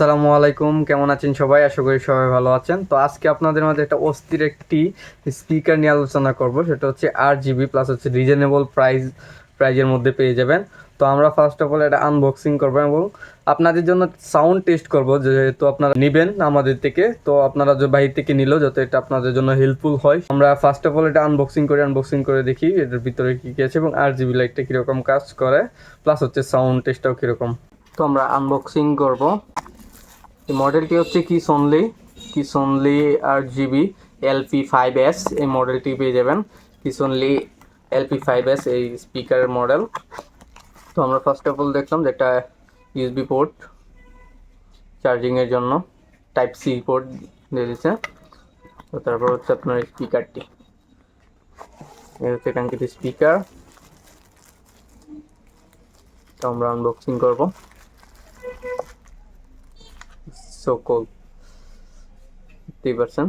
আসসালামু আলাইকুম, কেমন আছেন সবাই? আশা করি সবাই ভালো আছেন। তো আজকে আপনাদের মধ্যে একটা অস্থির একটি স্পিকার নিয়ে আলোচনা করব। সেটা হচ্ছে আট জিবি প্লাস হচ্ছে রিজনেবল প্রাইস প্রাইজের মধ্যে পেয়ে যাবেন। তো আমরা ফার্স্ট অফ অল এটা আনবক্সিং করব এবং আপনাদের জন্য সাউন্ড টেস্ট করব, যেহেতু আপনারা নেবেন আমাদের থেকে। তো আপনারা যে বাহির থেকে নিলেও যাতে এটা আপনাদের জন্য হেল্পফুল হয়। আমরা ফার্স্ট অফ অল এটা আনবক্সিং করে আনবক্সিং করে দেখি এটার ভিতরে কী কী আছে এবং আর জিবি লাইটটা কীরকম কাজ করে প্লাস হচ্ছে সাউন্ড টেস্টটাও কীরকম। তো আমরা আনবক্সিং করব। এই মডেলটি হচ্ছে কিস অনলি কিস অনলি আট জিবি এলপি ফাইভ এস এই মডেলটি পেয়ে যাবেন। Kisonli LP five S এই স্পিকারের মডেল তো আমরা ফার্স্ট অফ অল দেখলাম যেটা ইউএসবি পোর্ট চার্জিংয়ের জন্য টাইপ সি পোর্ট দিয়ে দিচ্ছে তো তারপর হচ্ছে আপনার স্পিকারটি এই হচ্ছে কাঙ্ক্ষিত স্পিকার তো আমরা আনবক্সিং করব। So cold দেখতেই পারছেন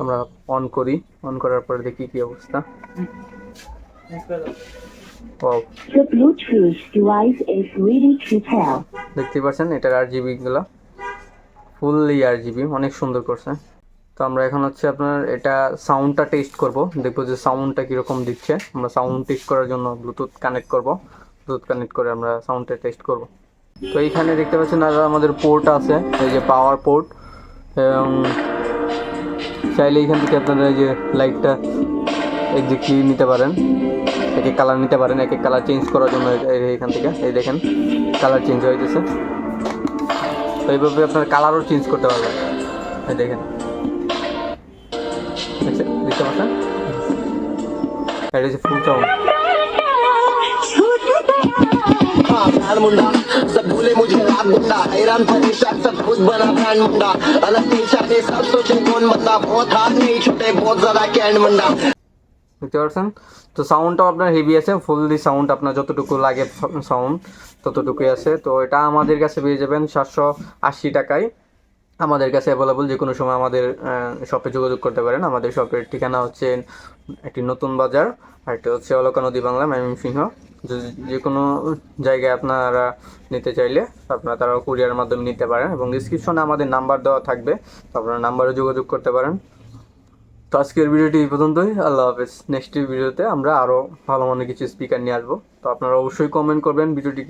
আমরা অন করি। অন করার পরে দেখি কি অবস্থা. দেখতেই পাচ্ছেন, এটার আর জিবি গুলো ফুললি আর জিবি অনেক সুন্দর করছে। তো আমরা এখন হচ্ছে আপনার এটা সাউন্ডটা টেস্ট করব। দেখব যে সাউন্ডটা কীরকম দিচ্ছে। আমরা সাউন্ড টেস্ট করার জন্য ব্লুটুথ কানেক্ট করব। ব্লুটুথ কানেক্ট করে আমরা সাউন্ডটা টেস্ট করব। তো এইখানে দেখতে পাচ্ছেন আর আমাদের পোর্ট আছে, এই যে পাওয়ার পোর্ট এবং চাইলে এইখান থেকে আপনারা এই যে লাইটটা এক্সাক্টলি নিতে পারেন। এক এক কালার নিতে পারেন, এক এক কালার চেঞ্জ করার জন্য এই- এই- এইখান থেকে, এই দেখেন কালার চেঞ্জ হয়ে গেছে তো এইভাবে আপনার কালারও চেঞ্জ করতে পারবেন। এই দেখেন? দেখতে পাচ্ছেন? এটা হচ্ছে ফুল সাউন্ড प्यार मुंडा सब भूले मुझे रात गुंडा हैरान परेशान सब खुद बना ब्रांड मुंडा अलग तीन शादी सब सोचे कौन बंदा बहुत हाथ नहीं छुटे बहुत ज्यादा कैंड मुंडा দেখতে পাচ্ছেন তো সাউন্ডটাও আপনার হেভি আছে ফুললি সাউন্ড আপনার যতটুকু লাগে সাউন্ড ততটুকুই আছে তো এটা আমাদের কাছে পেয়ে যাবেন সাতশো আশি টাকায় আমাদের কাছে অ্যাভেলেবল যে কোনো সময় আমাদের শপে যোগাযোগ করতে পারেন। আমাদের শপের ঠিকানা হচ্ছে একটি নতুন বাজার, আর একটি হচ্ছে অলকা নদী বাংলা, ময়মনসিংহ। সিংহ যে কোনো জায়গায় আপনারা নিতে চাইলে আপনারা তারা কুরিয়ার মাধ্যমে নিতে পারেন এবং ডিসক্রিপশনে আমাদের নাম্বার দেওয়া থাকবে আপনারা নাম্বারে যোগাযোগ করতে পারেন। তো আজকের ভিডিওটি এই পর্যন্তই। আল্লাহ হাফেজ। নেক্সট ভিডিওতে আমরা আরও ভালো মনে কিছু স্পিকার নিয়ে আসব। তো আপনারা অবশ্যই কমেন্ট করবেন ভিডিওটি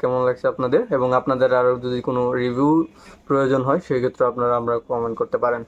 কেমন লাগছে আপনাদের এবং আপনাদের আরও যদি কোনো রিভিউ প্রয়োজন হয়, সেই ক্ষেত্রে আপনারা আমরা কমেন্ট করতে পারেন।